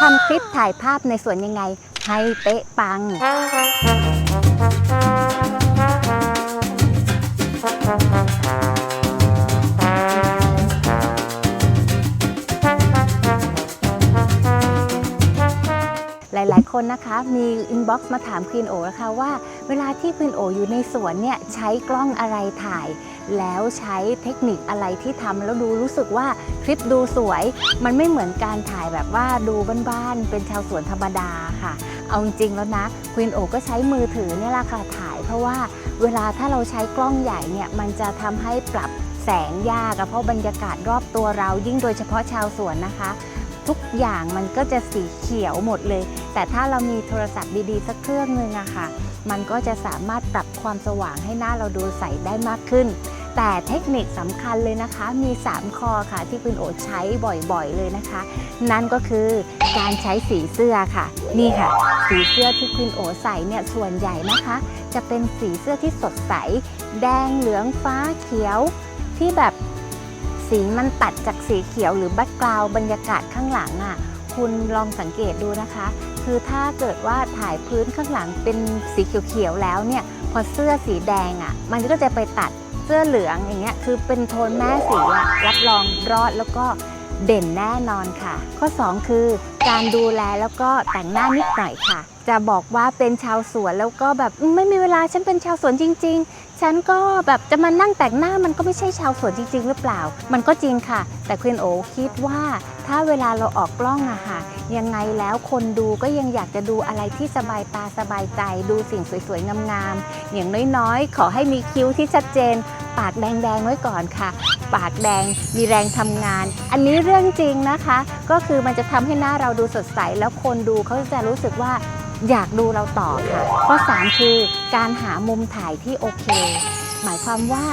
ทำคลิปถ่ายภาพในสวนยังไง ให้เป๊ะปัง หลายๆ คนนะคะ มีอินบ็อกซ์มาถามควีนโอนะคะว่า เวลาที่ควีนโออยู่ในสวนเนี่ยใช้กล้องอะไรถ่าย แล้วใช้เทคนิคอะไรที่ทำแล้วดูรู้สึกว่า ลิปดูสวย มันไม่เหมือนการถ่ายแบบว่าดูบ้านๆเป็นชาวสวนธรรมดาค่ะ เอาจริงแล้วนะควีนโอก็ใช้มือถือเนี่ยแหละค่ะถ่าย เพราะว่าเวลาถ้าเราใช้กล้องใหญ่เนี่ยมันจะทำให้ปรับแสงยากเพราะบรรยากาศรอบตัวเรายิ่งโดยเฉพาะชาวสวนนะคะ ทุกอย่างมันก็จะสีเขียวหมดเลย แต่ถ้าเรามีโทรศัพท์ดีๆ สักเครื่องหนึ่งอะค่ะ มันก็จะสามารถปรับความสว่างให้หน้าเราดูใสได้มากขึ้น แต่เทคนิคสำคัญเลยนะคะ มี 3 ข้อค่ะที่คุณโอใช้บ่อยๆเลยนะคะ นั่นก็คือการใช้สีเสื้อค่ะ นี่ค่ะ สีเสื้อที่คุณโอใส่เนี่ยส่วนใหญ่นะคะ จะเป็นสีเสื้อที่สดใส แดงเหลืองฟ้าเขียวที่แบบสีมันตัดจากสีเขียวหรือบ็กกราวบรรยากาศข้างหลังอะคุณลองสังเกตดูนะคะ คือถ้าเกิดว่าถ่ายพื้นข้างหลังเป็นสีเขียวๆแล้วเนี่ย พอเสื้อสีแดงอะ มันก็จะไปตัด เสื้อเหลืองอย่างเงี้ยคือเป็นโทนแม่สีอะรับรองรอดแล้วก็เด่นแน่นอนค่ะ ข้อ 2 คือ การดูแลแล้วก็แต่งหน้านิดหน่อยค่ะ จะบอกว่าเป็นชาวสวนแล้วก็แบบไม่มีเวลาฉันเป็นชาวสวนจริง ๆ ฉันก็แบบจะมานั่งแต่งหน้ามันก็ไม่ใช่ชาวสวนจริง ๆ หรือเปล่า มันก็จริงค่ะ แต่ควีนโอคิดว่าถ้าเวลาเราออกกล้องอะค่ะยังไงแล้วคนดูก็ยังอยากจะดูอะไรที่สบายตาสบายใจ ดูสิ่งสวยๆงามๆอย่างน้อยๆ ขอให้มีคิ้วที่ชัดเจน ปากแดงๆไว้ก่อนค่ะ ปากแดงมีแรงทำงาน อันนี้เรื่องจริงนะคะ ก็คือมันจะทำให้หน้าเราดูสดใส แล้วคนดูเขาจะรู้สึกว่าอยากดูเราต่อค่ะ ข้อ 3 คือการหามุมถ่ายที่โอเค หมายความว่า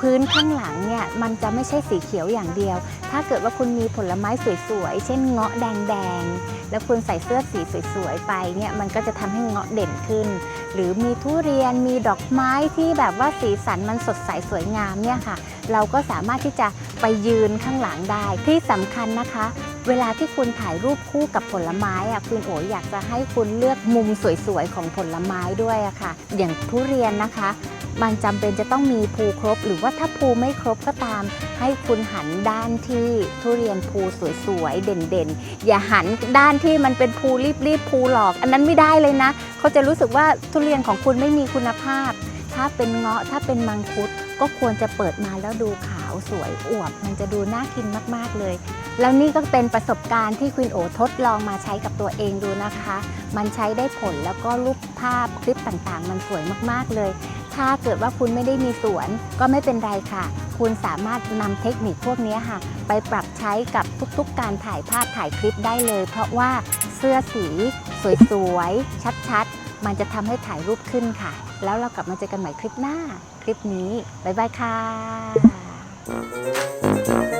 พื้นข้างหลังเนี่ยมันจะไม่ใช่สีเขียวอย่างเดียว ถ้าเกิดว่าคุณมีผลไม้สวยๆ เช่นเงาะแดงๆ แล้วคุณใส่เสื้อสีสวยๆ ไปเนี่ยมันก็จะทำให้เงาะเด่นขึ้น หรือมีทุเรียนมีดอกไม้ที่แบบว่าสีสันมันสดใสสวยงามเนี่ยค่ะ เราก็สามารถที่จะ ไปยืนข้างหลังได้ที่สำคัญนะคะ เวลาที่คุณถ่ายรูปคู่กับผลไม้อะคุณโออยากจะให้คุณเลือกมุมสวยๆของผลไม้ด้วยอะค่ะ อย่างทุเรียนนะคะ มันจำเป็นจะต้องมีภูครบ หรือว่าถ้าภูไม่ครบก็ตาม ให้คุณหันด้านที่ทุเรียนภูสวยๆเด่นๆ อย่าหันด้านที่มันเป็นภูรีบๆภูหลอก อันนั้นไม่ได้เลยนะเขาจะรู้สึกว่าทุเรียนของคุณไม่มีคุณภาพ ถ้าเป็นเงาะถ้าเป็นมังคุดก็ควรจะเปิดมาแล้วดูขาวสวยอวบ มันจะดูน่ากินมาก ๆ เลย แล้วนี่ก็เป็นประสบการณ์ที่คุณโอทดลองมาใช้กับตัวเองดูนะคะ มันใช้ได้ผลแล้วก็รูปภาพคลิปต่างๆ มันสวยมากๆเลย ถ้าเกิดว่าคุณไม่ได้มีสวนก็ไม่เป็นไรค่ะ คุณสามารถนำเทคนิคพวกนี้ค่ะ ไปปรับใช้กับทุกๆ การถ่ายภาพถ่ายคลิปได้เลย เพราะว่าเสื้อสี สวยๆชัดๆ มันจะทำให้ถ่ายรูปขึ้นค่ะ แล้วเรากลับมาเจอกันใหม่คลิปหน้า คลิปนี้ บ๊ายบายค่ะ Thank you.